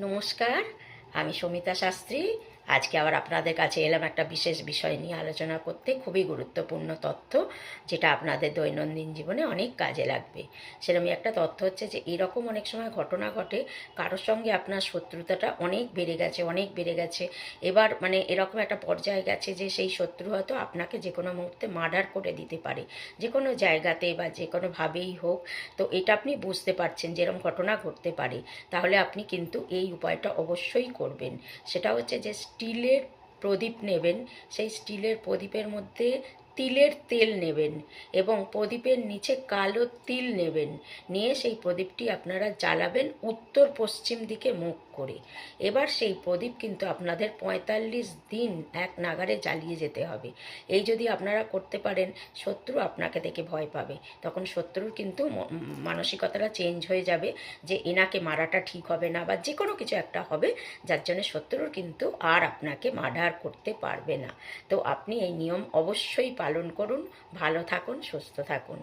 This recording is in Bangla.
নমস্কার আমি সমিতা শাস্ত্রী আজকে আবার আপনাদের কাছে এলাম একটা বিশেষ বিষয় নিয়ে আলোচনা করতে, খুবই গুরুত্বপূর্ণ তথ্য, যেটা আপনাদের দৈনন্দিন জীবনে অনেক কাজে লাগবে। সেরকমই একটা তথ্য হচ্ছে যে, এরকম অনেক সময় ঘটনা ঘটে, কারোর সঙ্গে আপনার শত্রুতাটা অনেক বেড়ে গেছে, অনেক বেড়ে গেছে। এবার মানে এরকম একটা পর্যায়ে গেছে যে, সেই শত্রু হয়তো আপনাকে যে কোনো মুহূর্তে মার্ডার করে দিতে পারে, যে কোনো জায়গাতে বা যে কোনোভাবেই হোক। তো এটা আপনি বুঝতে পারছেন যেরকম ঘটনা ঘটতে পারে। তাহলে আপনি কিন্তু এই উপায়টা অবশ্যই করবেন। সেটা হচ্ছে যে স্টিলের প্রদীপ নেবেন। সেই স্টিলের প্রদীপের মধ্যে তিলের তেল নেবেন এবং প্রদীপের নিচে কালো তিল নেবেন। নিয়ে সেই প্রদীপটি আপনারা জ্বালাবেন উত্তর পশ্চিম দিকে মুখ করে। এবার সেই প্রদীপ কিন্তু আপনাদের পঁয়তাল্লিশ দিন এক নাগারে জ্বালিয়ে যেতে হবে। এই যদি আপনারা করতে পারেন, শত্রু আপনাকে দেখে ভয় পাবে। তখন শত্রুর কিন্তু মানসিকতাটা চেঞ্জ হয়ে যাবে যে এনাকে মারাটা ঠিক হবে না বা যে কোনো কিছু একটা হবে, যার জন্য শত্রুর কিন্তু আর আপনাকে মার্ডার করতে পারবে না। তো আপনি এই নিয়ম অবশ্যই পালন করুন, ভালো থাকুন, সুস্থ থাকুন।